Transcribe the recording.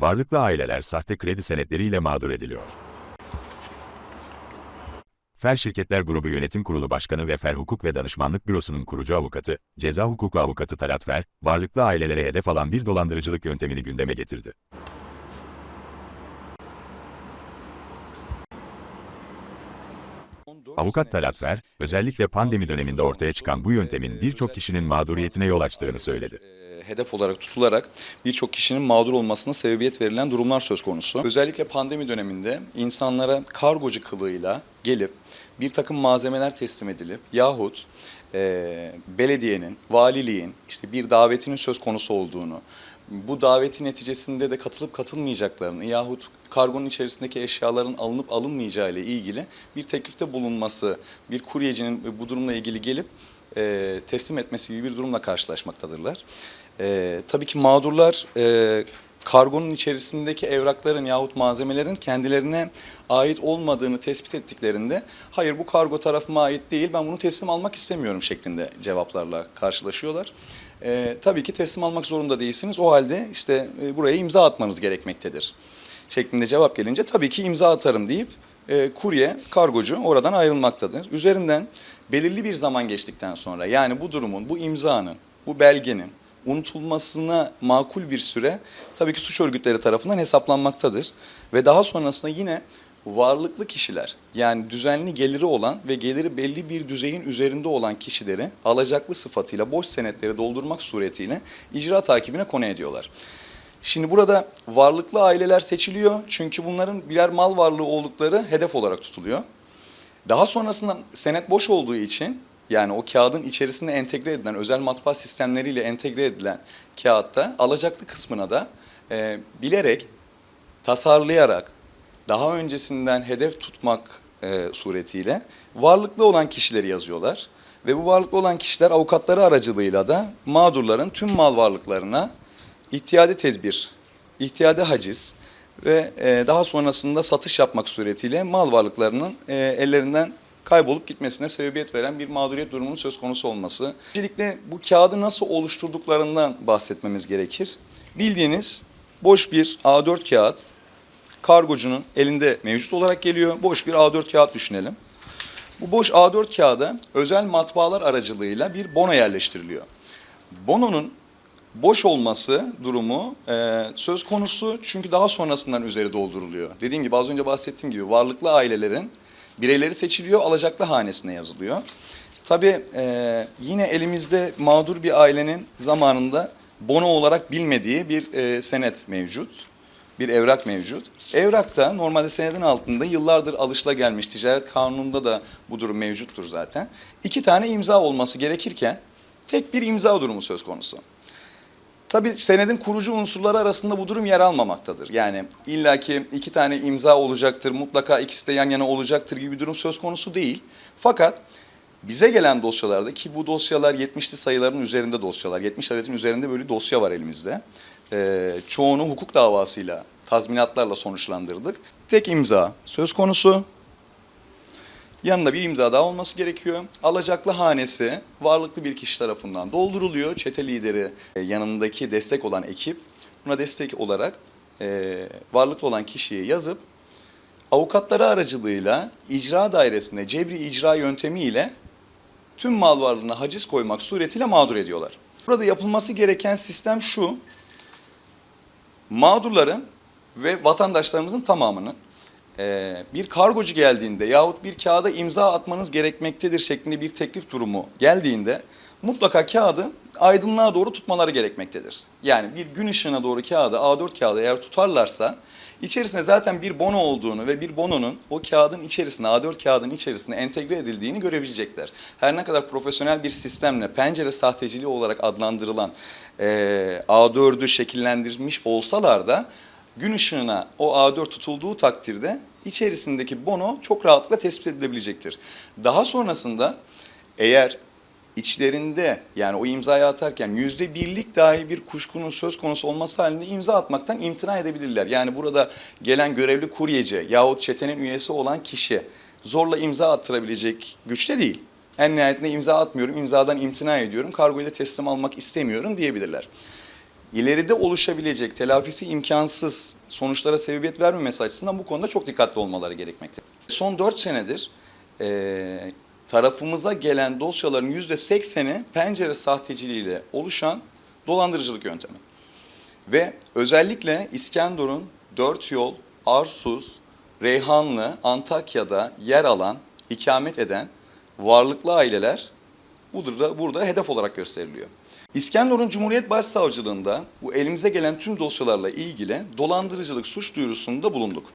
Varlıklı aileler sahte kredi senetleriyle mağdur ediliyor. Fer Şirketler Grubu Yönetim Kurulu Başkanı ve Fer Hukuk ve Danışmanlık Bürosu'nun kurucu avukatı, ceza hukuku avukatı Talat Fer, varlıklı ailelere hedef alan bir dolandırıcılık yöntemini gündeme getirdi. Avukat Talat Fer, özellikle pandemi döneminde ortaya çıkan bu yöntemin birçok kişinin mağduriyetine yol açtığını söyledi. Hedef olarak tutularak birçok kişinin mağdur olmasına sebebiyet verilen durumlar söz konusu. Özellikle pandemi döneminde insanlara kargocu kılığıyla gelip bir takım malzemeler teslim edilip yahut e, belediyenin, valiliğin işte bir davetinin söz konusu olduğunu, bu davetin neticesinde de katılıp katılmayacaklarını yahut kargonun içerisindeki eşyaların alınıp alınmayacağı ile ilgili bir teklifte bulunması, bir kuryecinin bu durumla ilgili gelip e, teslim etmesi gibi bir durumla karşılaşmaktadırlar. E, tabii ki mağdurlar e, kargonun içerisindeki evrakların yahut malzemelerin kendilerine ait olmadığını tespit ettiklerinde hayır bu kargo tarafıma ait değil ben bunu teslim almak istemiyorum şeklinde cevaplarla karşılaşıyorlar. E, tabii ki teslim almak zorunda değilsiniz o halde işte e, buraya imza atmanız gerekmektedir şeklinde cevap gelince tabii ki imza atarım deyip e, kurye, kargocu oradan ayrılmaktadır. Üzerinden belirli bir zaman geçtikten sonra yani bu durumun, bu imzanın, bu belgenin unutulmasına makul bir süre tabii ki suç örgütleri tarafından hesaplanmaktadır. Ve daha sonrasında yine varlıklı kişiler yani düzenli geliri olan ve geliri belli bir düzeyin üzerinde olan kişileri alacaklı sıfatıyla boş senetleri doldurmak suretiyle icra takibine konu ediyorlar. Şimdi burada varlıklı aileler seçiliyor çünkü bunların birer mal varlığı oldukları hedef olarak tutuluyor. Daha sonrasında senet boş olduğu için yani o kağıdın içerisinde entegre edilen özel matbaa sistemleriyle entegre edilen kağıtta alacaklı kısmına da e, bilerek, tasarlayarak, daha öncesinden hedef tutmak e, suretiyle varlıklı olan kişileri yazıyorlar. Ve bu varlıklı olan kişiler avukatları aracılığıyla da mağdurların tüm mal varlıklarına ihtiyadi tedbir, ihtiyadi haciz ve e, daha sonrasında satış yapmak suretiyle mal varlıklarının e, ellerinden kaybolup gitmesine sebebiyet veren bir mağduriyet durumunun söz konusu olması. Öncelikle bu kağıdı nasıl oluşturduklarından bahsetmemiz gerekir. Bildiğiniz boş bir A4 kağıt kargocunun elinde mevcut olarak geliyor. Boş bir A4 kağıt düşünelim. Bu boş A4 kağıda özel matbaalar aracılığıyla bir bono yerleştiriliyor. Bononun boş olması durumu e, söz konusu çünkü daha sonrasından üzeri dolduruluyor. Dediğim gibi az önce bahsettiğim gibi varlıklı ailelerin bireyleri seçiliyor, alacaklı hanesine yazılıyor. Tabii e, yine elimizde mağdur bir ailenin zamanında bono olarak bilmediği bir e, senet mevcut. Bir evrak mevcut. Evrakta normalde senedin altında yıllardır alışılagelmiş ticaret kanununda da bu durum mevcuttur zaten. İki tane imza olması gerekirken tek bir imza durumu söz konusu. Tabii senedin kurucu unsurları arasında bu durum yer almamaktadır. Yani illaki iki tane imza olacaktır, mutlaka ikisi de yan yana olacaktır gibi bir durum söz konusu değil. Fakat bize gelen dosyalarda ki bu dosyalar 70'li sayıların üzerinde dosyalar, 70 adetin üzerinde böyle dosya var elimizde. Ee, çoğunu hukuk davasıyla, tazminatlarla sonuçlandırdık. Tek imza söz konusu. Yanında bir imza daha olması gerekiyor. Alacaklı hanesi varlıklı bir kişi tarafından dolduruluyor. Çete lideri e, yanındaki destek olan ekip buna destek olarak e, varlıklı olan kişiyi yazıp avukatları aracılığıyla icra dairesinde cebri icra yöntemiyle tüm mal varlığına haciz koymak suretiyle mağdur ediyorlar. Burada yapılması gereken sistem şu. Mağdurların ve vatandaşlarımızın tamamının bir kargocu geldiğinde yahut bir kağıda imza atmanız gerekmektedir şeklinde bir teklif durumu geldiğinde mutlaka kağıdı aydınlığa doğru tutmaları gerekmektedir. Yani bir gün ışığına doğru kağıdı A4 kağıdı eğer tutarlarsa içerisinde zaten bir bono olduğunu ve bir bononun o kağıdın içerisine A4 kağıdın içerisine entegre edildiğini görebilecekler. Her ne kadar profesyonel bir sistemle pencere sahteciliği olarak adlandırılan e, A4'ü şekillendirmiş olsalar da gün ışığına o A4 tutulduğu takdirde içerisindeki bono çok rahatlıkla tespit edilebilecektir. Daha sonrasında eğer içlerinde yani o imzayı atarken yüzde birlik dahi bir kuşkunun söz konusu olması halinde imza atmaktan imtina edebilirler. Yani burada gelen görevli kuryeci yahut çetenin üyesi olan kişi zorla imza attırabilecek güçte değil. En nihayetinde imza atmıyorum, imzadan imtina ediyorum, kargoyu da teslim almak istemiyorum diyebilirler. İleride oluşabilecek telafisi imkansız sonuçlara sebebiyet vermemesi açısından bu konuda çok dikkatli olmaları gerekmekte. Son 4 senedir eee, tarafımıza gelen dosyaların %80'i pencere sahteciliğiyle oluşan dolandırıcılık yöntemi. Ve özellikle İskenderun, Dört Yol, Arsuz, Reyhanlı, Antakya'da yer alan, ikamet eden varlıklı aileler burada, burada hedef olarak gösteriliyor. İskenderun Cumhuriyet Başsavcılığında bu elimize gelen tüm dosyalarla ilgili dolandırıcılık suç duyurusunda bulunduk.